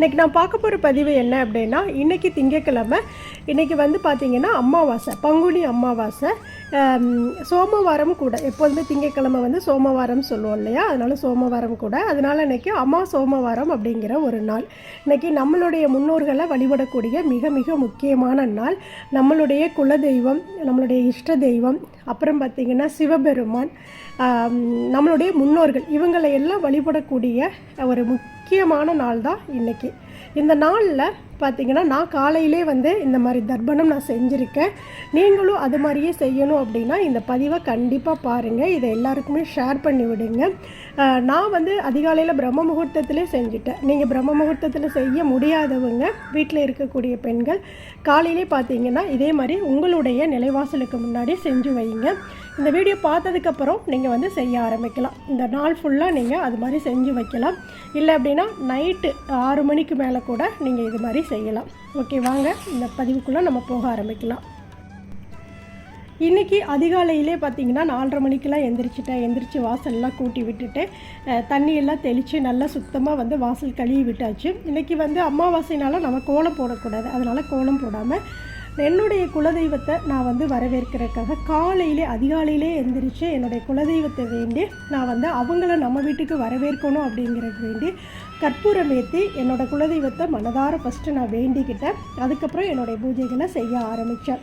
இன்றைக்கி நான் பார்க்க போகிற பதிவு என்ன அப்படின்னா இன்றைக்கி திங்கக்கிழமை இன்றைக்கி வந்து பார்த்திங்கன்னா அமாவாசை பங்குனி அமாவாசை. சோமவாரம் கூட எப்போதுமே திங்கக்கிழமை வந்து சோமவாரம் சொல்லுவோம் இல்லையா? அதனால் சோமவாரம் கூட. அதனால இன்றைக்கி அம்மா சோமவாரம் அப்படிங்கிற ஒரு நாள். இன்னைக்கு நம்மளுடைய முன்னோர்களை வழிபடக்கூடிய மிக மிக முக்கியமான நாள். நம்மளுடைய குலதெய்வம் நம்மளுடைய இஷ்ட தெய்வம் அப்புறம் பார்த்திங்கன்னா சிவபெருமான் நம்மளுடைய முன்னோர்கள் இவங்களை எல்லாம் வழிபடக்கூடிய ஒரு முக்கியமான நாள் தான் இன்னைக்கு. இந்த நாளில் பார்த்திங்கன்னா நான் காலையிலே வந்து இந்த மாதிரி தர்ப்பணம் நான் செஞ்சுருக்கேன். நீங்களும் அது மாதிரியே செய்யணும் அப்படின்னா இந்த பதிவை கண்டிப்பாக பாருங்கள் இதை எல்லாருக்குமே ஷேர் பண்ணி விடுங்க நான் வந்து அதிகாலையில் பிரம்ம முகூர்த்தத்திலே செஞ்சுட்டேன். நீங்கள் பிரம்ம முகூர்த்தத்தில் செய்ய முடியாதவங்க வீட்டில் இருக்கக்கூடிய பெண்கள் காலையிலே பார்த்தீங்கன்னா இதே மாதிரி உங்களுடைய நிலைவாசலுக்கு முன்னாடி செஞ்சு வைங்க. இந்த வீடியோ பார்த்ததுக்கப்புறம் நீங்கள் வந்து செய்ய ஆரம்பிக்கலாம். இந்த நாள் ஃபுல்லாக நீங்கள் அது மாதிரி செஞ்சு வைக்கலாம். இல்லை அப்படின்னா நைட்டு ஆறு மணிக்கு மேலே கூட நீங்கள் இது மாதிரி செய்யலாம். ஓகே வாங்க. இந்த பதிவுக்குள்ளே நம்ம போக ஆரம்பிக்கலாம். இன்றைக்கி அதிகாலையிலே பார்த்தீங்கன்னா நாலரை மணிக்கெல்லாம் எந்திரிச்சிட்டேன். எந்திரிச்சு வாசல்லாம் கூட்டி விட்டுட்டு தண்ணியெல்லாம் தெளித்து நல்லா சுத்தமாக வந்து வாசல் கழுவி விட்டாச்சு. இன்றைக்கி வந்து அமாவாசைனால நம்ம கோலம் போடக்கூடாது. அதனால் கோலம் போடாமல் என்னுடைய குலதெய்வத்தை நான் வந்து வரவேற்கிறதுக்காக காலையிலே அதிகாலையிலே எந்திரிச்சு என்னுடைய குலதெய்வத்தை வேண்டி நான் வந்து அவங்கள நம்ம வீட்டுக்கு வரவேற்கணும் அப்படிங்கிறது வேண்டி கற்பூரம் ஏற்றி என்னோடய குலதெய்வத்தை மனதார ஃபஸ்ட்டு நான் வேண்டிக்கிட்டேன். அதுக்கப்புறம் என்னுடைய பூஜைகளை செய்ய ஆரம்பித்தேன்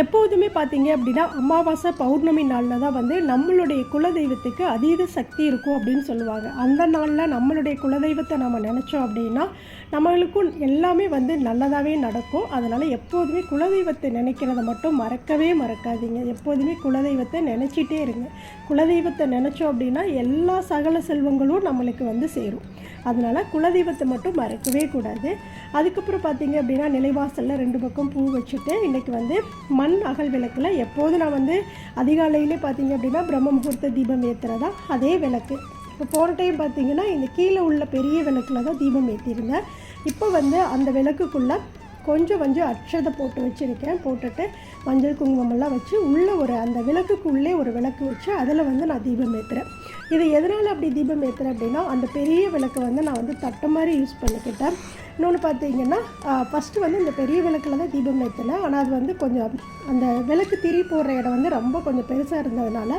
எப்போதுமே பார்த்தீங்க அப்படின்னா அமாவாசை பௌர்ணமி நாளில் தான் வந்து நம்மளுடைய குலதெய்வத்துக்கு அதீத சக்தி இருக்கும் அப்படின்னு சொல்லுவாங்க. அந்த நாளில் நம்மளுடைய குலதெய்வத்தை நம்ம நினச்சோம் அப்படின்னா நம்மளுக்கும் எல்லாமே வந்து நல்லதாகவே நடக்கும். அதனால் எப்போதுமே குலதெய்வத்தை நினைக்கிறத மட்டும் மறக்கவே மறக்காதீங்க. எப்போதுமே குலதெய்வத்தை நினச்சிட்டே இருங்க. குலதெய்வத்தை நினச்சோம் அப்படின்னா எல்லா சகல செல்வங்களும் நம்மளுக்கு வந்து சேரும். அதனால் குலதெய்வத்தை மட்டும் மறக்கவே கூடாது. அதுக்கப்புறம் பார்த்தீங்க அப்படின்னா நிலைவாசலில் ரெண்டு பக்கம் பூ வச்சுட்டு இன்றைக்கி வந்து மண் அகல் விளக்கில் எப்போதும் நான் வந்து அதிகாலையிலே பார்த்தீங்க அப்படின்னா பிரம்ம முகூர்த்த தீபம் ஏற்றுறதா அதே விளக்கு. இப்போ போன டைம் பார்த்தீங்கன்னா இந்த கீழே உள்ள பெரிய விளக்கில் தான் தீபம் ஏற்றிருந்தேன் இப்போ வந்து அந்த விளக்குக்குள்ளே கொஞ்சம் கொஞ்சம் அக்ஷதை போட்டு வச்சுருக்கேன். போட்டுட்டு மஞ்சள் குங்குமமெல்லாம் வச்சு உள்ளே ஒரு அந்த விளக்குக்குள்ளே ஒரு விளக்கு வச்சு அதில் வந்து நான் தீபம் ஏற்றுறேன் இது எதனால் அப்படி தீபம் ஏற்றுறேன் அப்படின்னா அந்த பெரிய விளக்கு வந்து நான் வந்து தட்டை மாதிரி யூஸ் பண்ணிக்கிட்டேன். இன்னொன்று பார்த்தீங்கன்னா ஃபஸ்ட்டு வந்து இந்த பெரிய விளக்கில் தான் தீபம் ஏற்றினேன் ஆனால் அது வந்து கொஞ்சம் அந்த விளக்கு திரி போடுற இடம் வந்து ரொம்ப கொஞ்சம் பெருசாக இருந்ததுனால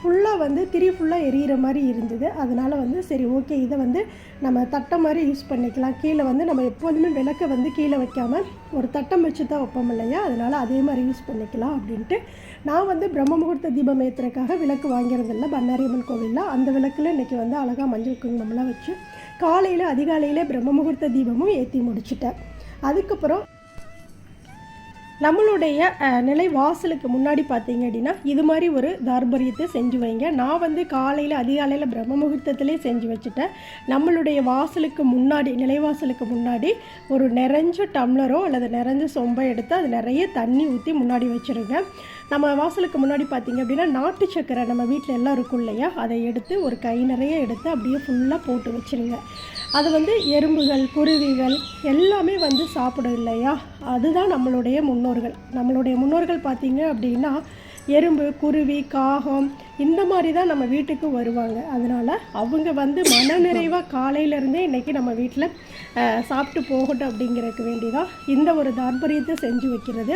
ஃபுல்லாக வந்து திரி ஃபுல்லாக எரியிற மாதிரி இருந்தது. அதனால் வந்து சரி ஓகே இதை வந்து நம்ம தட்டை மாதிரி யூஸ் பண்ணிக்கலாம். கீழே வந்து நம்ம எப்போதுமே விளக்கை வந்து கீழே வைக்காமல் ஒரு தட்டம் வச்சு தான் வைப்போம் இல்லையா? அதனால் அதே மாதிரி யூஸ் பண்ணிக்கலாம் அப்படின்ட்டு நான் வந்து பிரம்ம முகூர்த்த தீபம் ஏற்றுறதுக்காக விளக்கு வாங்கிறதில்ல பன்னாரியம்மன் கோவிலில் அந்த விளக்கில் இன்றைக்கி வந்து அழகாக மஞ்சள் குங்குமம்லாம் வச்சு காலையில் அதிகாலையில் பிரம்ம முகூர்த்த தீபமும் ஏற்றி முடிச்சிட்டேன். அதுக்கப்புறம் நம்மளுடைய நிலை வாசலுக்கு முன்னாடி பார்த்தீங்க அப்படின்னா இது மாதிரி ஒரு தார்பரியத்தை செஞ்சு வைங்க. நான் வந்து காலையில் அதிகாலையில் பிரம்ம முகூர்த்தத்திலே செஞ்சு வச்சுட்டேன். நம்மளுடைய வாசலுக்கு முன்னாடி நிலைவாசலுக்கு முன்னாடி ஒரு நிறைஞ்ச டம்ளரோ அல்லது நிறைஞ்ச சொம்பை எடுத்து அது நிறைய தண்ணி ஊற்றி முன்னாடி வச்சுருங்க. நம்ம வாசலுக்கு முன்னாடி பார்த்தீங்க அப்படின்னா நாட்டு சக்கரை நம்ம வீட்டில் எல்லாம் இருக்கும் இல்லையா? அதை எடுத்து ஒரு கை நிறைய எடுத்து அப்படியே ஃபுல்லாக போட்டு வச்சுருங்க. அது வந்து எறும்புகள் குருவிகள் எல்லாமே வந்து சாப்பிடும் இல்லையா? அதுதான் நம்மளுடைய முன்னோர்கள். நம்மளுடைய முன்னோர்கள் பார்த்தீங்க அப்படின்னா எறும்பு குருவி காகம் இந்த மாதிரி தான் நம்ம வீட்டுக்கு வருவாங்க. அதனால் அவங்க வந்து மனநிறைவாக காலையிலேருந்தே இன்றைக்கி நம்ம வீட்டில் சாப்பிட்டு போகட்டும் அப்படிங்கிறதுக்கு வேண்டி தான் இந்த ஒரு தாற்பரியத்தை செஞ்சு வைக்கிறது.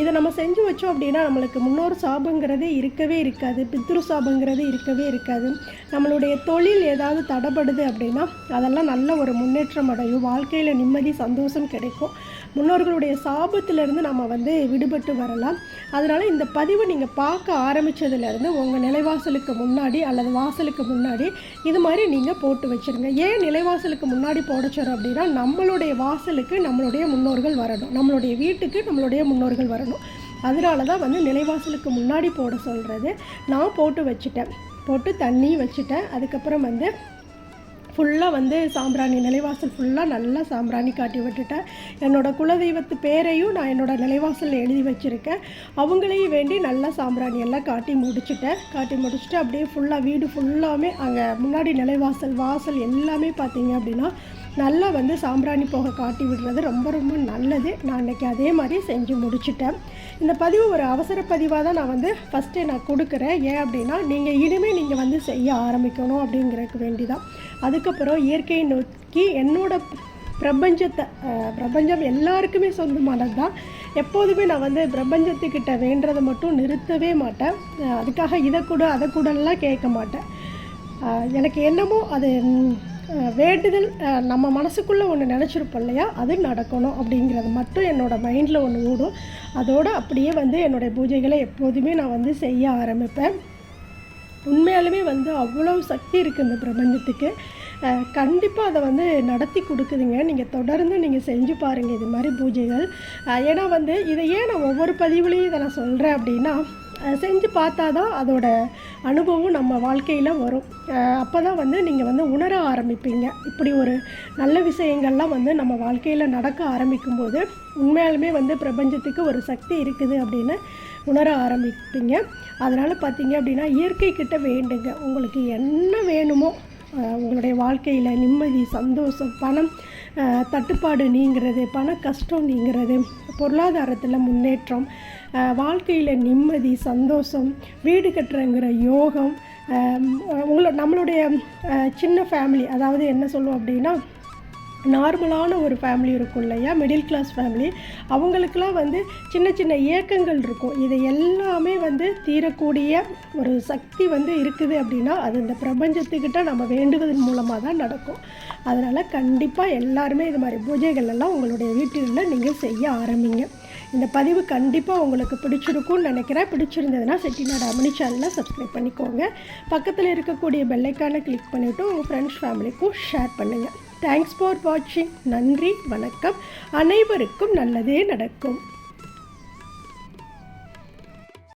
இதை நம்ம செஞ்சு வச்சோம் அப்படின்னா நம்மளுக்கு முன்னோர் சாபங்கிறது இருக்கவே இருக்காது பித்ரு சாபங்கிறது இருக்கவே இருக்காது. நம்மளுடைய தொழில் ஏதாவது தடைப்படுது அப்படின்னா அதெல்லாம் நல்ல ஒரு முன்னேற்றம் அடையும் வாழ்க்கையில் நிம்மதி சந்தோஷம் கிடைக்கும். முன்னோர்களுடைய சாபத்திலேருந்து நம்ம வந்து விடுபட்டு வரலாம். அதனால் இந்த பதிவை நீங்கள் பார்க்க ஆரம்பித்ததுலேருந்து உங்கள் நிலைவாசலுக்கு முன்னாடி அல்லது வாசலுக்கு முன்னாடி இது மாதிரி நீங்கள் போட்டு வச்சுருங்க. ஏன் நிலைவாசலுக்கு முன்னாடி போட சொல்கிறோம் அப்படின்னா நம்மளுடைய வாசலுக்கு நம்மளுடைய முன்னோர்கள் வரணும். நம்மளுடைய வீட்டுக்கு நம்மளுடைய முன்னோர்கள் வரணும். அதனால தான் வந்து நிலைவாசலுக்கு முன்னாடி போட சொல்கிறது நான் போட்டு வச்சுட்டேன். போட்டு தண்ணி வச்சுட்டேன். அதுக்கப்புறம் வந்து ஃபுல்லாக வந்து சாம்பிராணி நிலைவாசல் ஃபுல்லாக நல்லா சாம்பிராணி காட்டி விட்டுட்டேன். என்னோடய குலதெய்வத்து பேரையும் நான் என்னோட நிலைவாசலில் எழுதி வச்சுருக்கேன். அவங்களையும் வேண்டி நல்லா சாம்பிராணி எல்லாம் காட்டி முடிச்சுட்டேன். காட்டி முடிச்சுட்டு அப்படியே ஃபுல்லாக வீடு ஃபுல்லாமே அங்கே முன்னாடி நிலைவாசல் வாசல் எல்லாமே பார்த்தீங்க அப்படின்னா நல்லா வந்து சாம்பிராணி போக காட்டி விடுறது ரொம்ப ரொம்ப நல்லது. நான் இன்றைக்கி அதே மாதிரி செஞ்சு முடிச்சிட்டேன். இந்த பதிவு ஒரு அவசர பதிவாக தான் நான் வந்து ஃபஸ்ட்டே நான் கொடுக்குறேன். ஏன் அப்படின்னா நீங்கள் இனிமேல் நீங்கள் வந்து செய்ய ஆரம்பிக்கணும் அப்படிங்கிறதுக்கு வேண்டிதான். அதுக்கப்புறம் இயற்கையை நோக்கி என்னோட பிரபஞ்சத்தை பிரபஞ்சம் எல்லாருக்குமே சொந்தமானது தான் எப்போதுமே நான் வந்து பிரபஞ்சத்துக்கிட்ட வேண்டுறதை மட்டும் நிறுத்தவே மாட்டேன். அதுக்காக இதை கூட அதை கூடலாம் கேட்க மாட்டேன். எனக்கு என்னமோ அது வேண்டுதல் நம்ம மனசுக்குள்ளே ஒன்று நினச்சிருப்போம் இல்லையா? அது நடக்கணும் அப்படிங்கிறது மட்டும் என்னோடய மைண்டில் ஒன்று ஓடும். அதோடு அப்படியே வந்து என்னுடைய பூஜைகளை எப்போதுமே நான் வந்து செய்ய ஆரம்பிப்பேன். உண்மையாலுமே வந்து அவ்வளோ சக்தி இருக்குது இந்த பிரபஞ்சத்துக்கு. கண்டிப்பாக அதை வந்து நடத்தி கொடுக்குதுங்க. நீங்கள் தொடர்ந்து நீங்கள் செஞ்சு பாருங்கள் இது மாதிரி பூஜைகள். ஏன்னா வந்து இதை ஏன் நான் ஒவ்வொரு பதிவுலேயும் இதை நான் சொல்கிறேன் அப்படின்னா செஞ்சு பார்த்தா தான் அதோட அனுபவம் நம்ம வாழ்க்கையில் வரும். அப்போ தான் வந்து நீங்கள் வந்து உணர ஆரம்பிப்பீங்க. இப்படி ஒரு நல்ல விஷயங்கள்லாம் வந்து நம்ம வாழ்க்கையில் நடக்க ஆரம்பிக்கும்போது உண்மையாலுமே வந்து பிரபஞ்சத்துக்கு ஒரு சக்தி இருக்குது அப்படின்னு உணர ஆரம்பிப்பீங்க. அதனால் பார்த்தீங்க அப்படின்னா இயற்கை கிட்ட வேண்டுங்க. உங்களுக்கு என்ன வேணுமோ உங்களுடைய வாழ்க்கையில் நிம்மதி சந்தோஷம் பணம் தட்டுப்பாடு நீங்கிறது பண கஷ்டம் நீங்கிறது பொருளாதாரத்தில் முன்னேற்றம் வாழ்க்கையில் நிம்மதி சந்தோஷம் வீடு கட்டுறங்கிற யோகம் உங்களோட நம்மளுடைய சின்ன ஃபேமிலி அதாவது என்ன சொல்லுவோம் அப்படின்னா நார்மலான ஒரு ஃபேமிலி இருக்கும் இல்லையா? மிடில் கிளாஸ் ஃபேமிலி அவங்களுக்கெல்லாம் வந்து சின்ன சின்ன இயக்கங்கள் இருக்கும். இது எல்லாமே வந்து தீரக்கூடிய ஒரு சக்தி வந்து இருக்குது அப்படின்னா அது இந்த பிரபஞ்சத்துக்கிட்ட நம்ம வேண்டுவதன் மூலமாக தான் நடக்கும். அதனால் கண்டிப்பாக எல்லாருமே இது மாதிரி பூஜைகள் எல்லாம் உங்களுடைய வீட்டில் நீங்கள் செய்ய ஆரம்பிங்க. இந்த பதிவு கண்டிப்பாக உங்களுக்கு பிடிச்சிருக்கும்னு நினைக்கிறேன். பிடிச்சிருந்ததுன்னா செட்டிநாடு அமனி சேனலை சப்ஸ்கிரைப் பண்ணிக்கோங்க. பக்கத்தில் இருக்கக்கூடிய பெல்லைக்கானை கிளிக் பண்ணிவிட்டு உங்கள் ஃப்ரெண்ட்ஸ் ஃபேமிலிக்கும் ஷேர் பண்ணுங்கள் தேங்க்ஸ் ஃபார் வாட்சிங் நன்றி வணக்கம். அனைவருக்கும் நல்லதே நடக்கும்.